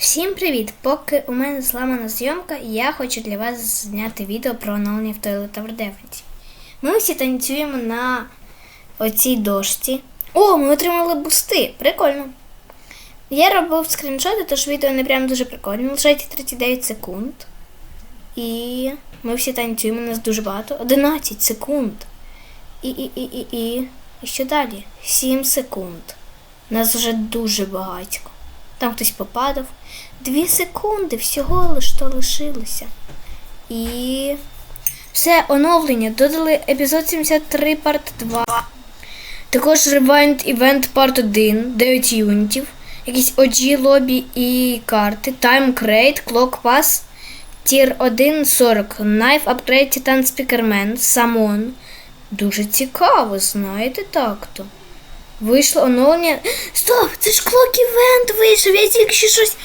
Всім привіт! Поки у мене зламана зйомка, я хочу для вас зняти відео про оновлення в Toilet Ми всі танцюємо на оцій дошці. О, ми отримали бусти! Прикольно. Я робив скріншоти, тож відео не прям дуже прикольне. Лишайте 39 секунд. І ми всі танцюємо, нас дуже багато. 11 секунд. І, і, і, і, і. І що далі? 7 секунд. Нас вже дуже багатько. Там хтось попадав. Дві секунди всього лиш то лишилося. І все оновлення. Додали епізод 73 парт 2. Також Rewind Event Part 1, 9 юнітів, якісь OG лобі і карти, Time Crate, Clock Pass, Tier 1 40, Knife Upgrade Titan Speakerman, Summon. Дуже цікаво, знаєте так-то. Вийшло оновлення. Стоп! Це ж Clock Event вийшов. Я тільки що щось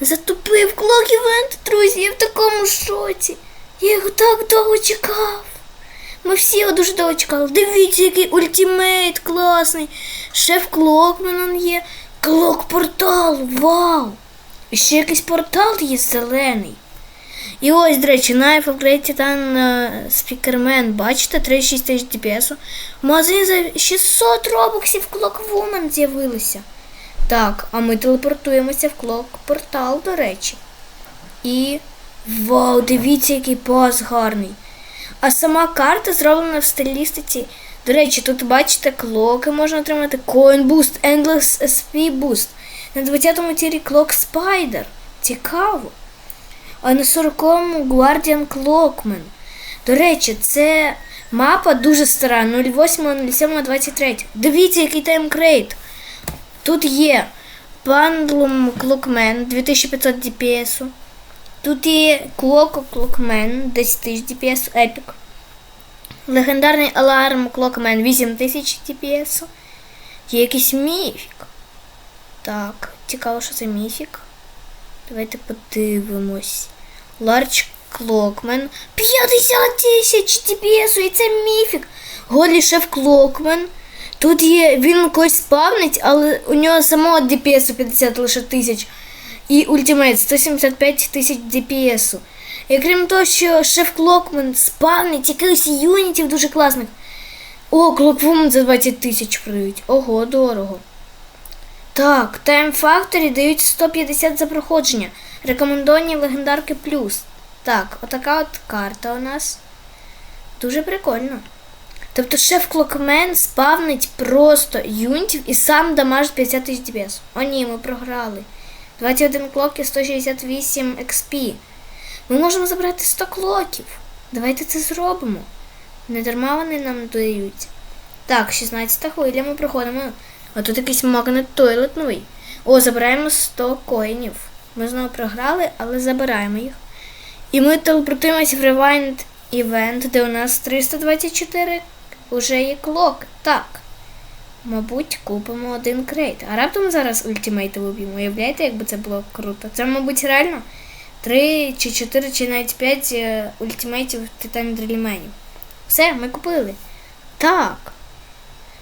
затупив. Clock Event, друзі, я в такому шоці. Я його так довго чекав. Ми всі його дуже довго чекали. Дивіться, який ультимейт класний. Шеф Клокмен є. Клок портал. Вау! І ще якийсь портал є зелений. І ось, до речі, Knife Upgrade Titan е, Speakerman, бачите, 36 тисяч ДПС. В за 600 робоксів Clock Woman з'явилися. Так, а ми телепортуємося в Clock Портал, до речі. І. Вау, дивіться, який пас гарний. А сама карта зроблена в стилістиці. До речі, тут бачите, клоки можна отримати. Coin Boost, Endless SP Boost. На 20-му тірі Clock Spider. Цікаво. А на 40-му Guardian Clockman. До речі, це мапа дуже стара, 08.07.23. Дивіться, який таймкрейт. Тут є Pandlum Clockman 2500 ДПС. Тут є Clock Clockman 10 тисяч ДПС, Epic. Легендарний Alarm Clockman 8000 ДПС. Є якийсь міфік. Так, цікаво, що це міфік. Давайте подивимось. Large Clockman. 50 тисяч ДПС, і це міфік. Голі шеф Clockman. Тут є, він когось спавнить, але у нього самого ДПС 50 лише тисяч. І ультимейт 175 тисяч ДПС. І крім того, що шеф Клокмен спавнить якихось юнітів дуже класних. О, Клоквумен за 20 тисяч продають. Ого, дорого. Так, Time Factory дають 150 за проходження. Рекомендовані легендарки плюс. Так, отака от карта у нас. Дуже прикольно. Тобто шеф Клокмен спавнить просто юнітів і сам дамажить 50 тисяч ДПС. О ні, ми програли. 21 клок і 168 XP. Ми можемо забрати 100 клоків. Давайте це зробимо. Не дарма вони нам дають. Так, 16 хвиля ми проходимо. А тут якийсь магнет тойлет новий. О, забираємо 100 коїнів. Ми знову програли, але забираємо їх. І ми телепортуємося в Rewind Event, де у нас 324 уже є клок. Так. Мабуть, купимо один крейт. А раптом зараз ультимейти виб'ємо. Уявляєте, якби це було круто? Це, мабуть, реально 3 чи 4, чи навіть 5 е, ультимейтів Титан Дреліменів. Все, ми купили. Так.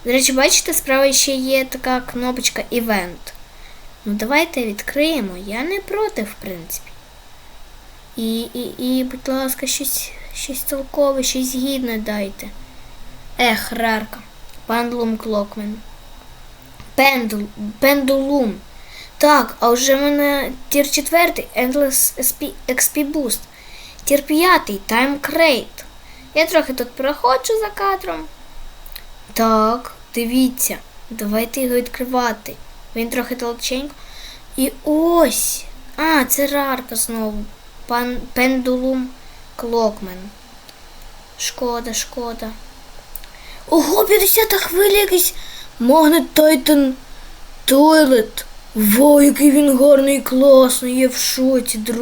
До речі, бачите, справа ще є така кнопочка Event. Ну, давайте відкриємо. Я не проти, в принципі. І, і, і будь ласка, щось, щось толкове, щось гідне дайте. Ех, рарка. Пандлум Клокмен. Пендул, Пендулум. Так, а вже в мене тір 4 Endless SP, XP Boost. Тір 5 Time Crate. Я трохи тут проходжу за кадром. Так, дивіться. Давайте його відкривати. Він трохи толченько. І ось. А, це рарка знову. Пан Пендулум Клокмен. Шкода, шкода. Ого, 50 хвиля якийсь Магнет Тайтан Тойлет. Во, який він гарний класний, я в шоці, друзі.